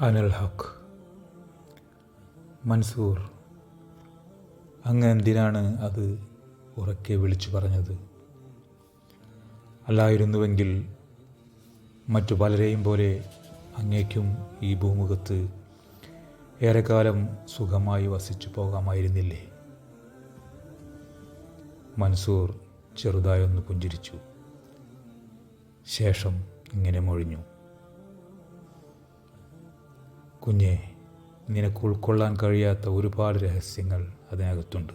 അനൽ ഹക്ക് മൻസൂർ അങ്ങ് എന്തിനാണ് അത് ഉറക്കെ വിളിച്ചു പറഞ്ഞത്? അല്ലായിരുന്നുവെങ്കിൽ മറ്റു പലരെയും പോലെ അങ്ങേക്കും ഈ ഭൂമുഖത്ത് ഏറെക്കാലം സുഖമായി വസിച്ചു പോകാമായിരുന്നില്ലേ? മൻസൂർ ചെറുതായൊന്ന് പുഞ്ചിരിച്ചു. ശേഷം ഇങ്ങനെ മൊഴിഞ്ഞു. കുഞ്ഞെ നിനക്ക് ഉൾക്കൊള്ളാൻ കഴിയാത്ത ഒരുപാട് രഹസ്യങ്ങൾ അതിനകത്തുണ്ട്.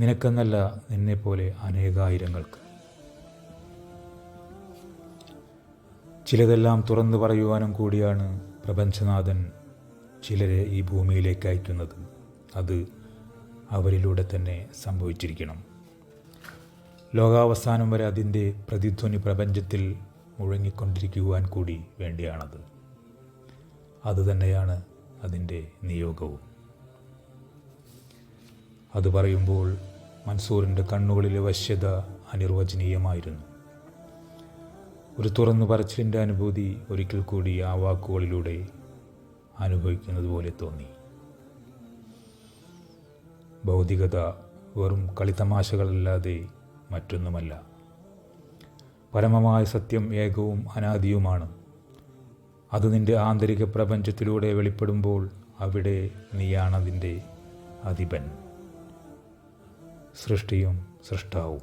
നിനക്കെന്നല്ല നിന്നെപ്പോലെ അനേകായിരങ്ങൾക്ക്. ചിലതെല്ലാം തുറന്നു പറയുവാനും കൂടിയാണ് പ്രപഞ്ചനാഥൻ ചിലരെ ഈ ഭൂമിയിലേക്ക് അയക്കുന്നത്. അത് അവരിലൂടെ തന്നെ സംഭവിച്ചിരിക്കണം. ലോകാവസാനം വരെ അതിന്റെ പ്രതിധ്വനി പ്രപഞ്ചത്തിൽ മുഴങ്ങിക്കൊണ്ടിരിക്കുവാൻ കൂടി വേണ്ടിയാണത്. അതുതന്നെയാണ് അതിന്റെ നിയോഗവും. അത് പറയുമ്പോൾ മൻസൂറിന്റെ കണ്ണുകളിലെ വശ്യത അനിർവചനീയമായിരുന്നു. ഒരു തുറന്നു പറച്ചിലിന്റെ അനുഭൂതി ഒരിക്കൽ കൂടി ആ വാക്കുകളിലൂടെ അനുഭവിക്കുന്നത് പോലെ തോന്നി. ഭൗതികത വെറും കളിത്തമാശകളല്ലാതെ മറ്റൊന്നുമല്ല. പരമമായ സത്യം ഏകവും അനാദിയുമാണ്. അത് നിന്റെ ആന്തരിക പ്രപഞ്ചത്തിലൂടെ വെളിപ്പെടുമ്പോൾ അവിടെ നീയാണതിന്റെ അധിപൻ. സൃഷ്ടിയും സൃഷ്ടാവും.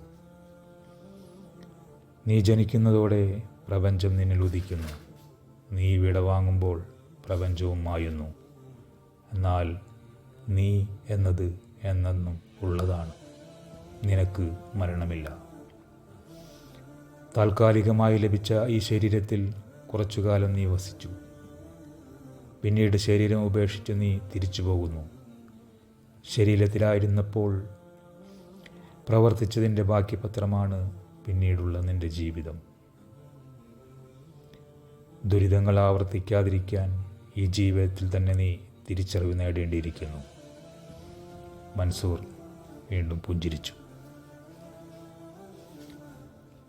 നീ ജനിക്കുന്നതോടെ പ്രപഞ്ചം നിന്നിൽ ഉദിക്കുന്നു. നീ വിടവാങ്ങുമ്പോൾ പ്രപഞ്ചവും മായുന്നു. എന്നാൽ നീ എന്നത് എന്നെന്നും ഉള്ളതാണ്. നിനക്ക് മരണമില്ല. താൽക്കാലികമായി ലഭിച്ച ഈ ശരീരത്തിൽ കുറച്ചുകാലം നീ വസിച്ചു. പിന്നീട് ശരീരം ഉപേക്ഷിച്ച് നീ തിരിച്ചു പോകുന്നു. ശരീരത്തിലായിരുന്നപ്പോൾ പ്രവർത്തിച്ചതിന്റെ ബാക്കി പത്രമാണ് പിന്നീടുള്ള നിന്റെ ജീവിതം. ദുരിതങ്ങൾ ആവർത്തിക്കാതിരിക്കാൻ ഈ ജീവിതത്തിൽ തന്നെ നീ തിരിച്ചറിവ് നേടേണ്ടിയിരിക്കുന്നു. മൻസൂർ വീണ്ടും പുഞ്ചിരിച്ചു.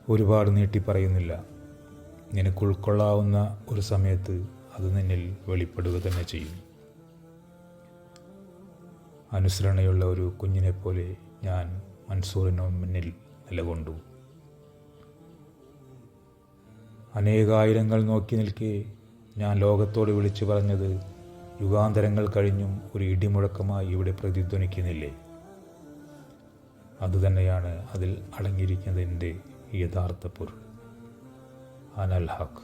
ഒരുപാട് നീട്ടി പറയുന്നില്ല. നിനക്ക് ഉൾക്കൊള്ളാവുന്ന ഒരു സമയത്ത് അത് നിന്നിൽ വെളിപ്പെടുക തന്നെ ചെയ്യും. അനുസരണയുള്ള ഒരു കുഞ്ഞിനെ പോലെ ഞാൻ മൻസൂറിനു മുന്നിൽ നിലകൊണ്ടു. അനേകായിരങ്ങൾ നോക്കി നിൽക്കെ ഞാൻ ലോകത്തോട് വിളിച്ചു പറഞ്ഞത് യുഗാന്തരങ്ങൾ കഴിഞ്ഞും ഒരു ഇടിമുഴക്കമായി ഇവിടെ പ്രതിധ്വനിക്കുന്നില്ലേ? അതുതന്നെയാണ് അതിൽ അടങ്ങിയിരിക്കുന്നതിന്റെ യഥാർത്ഥ പൊരുൾ. അനൽ ഹക്ക്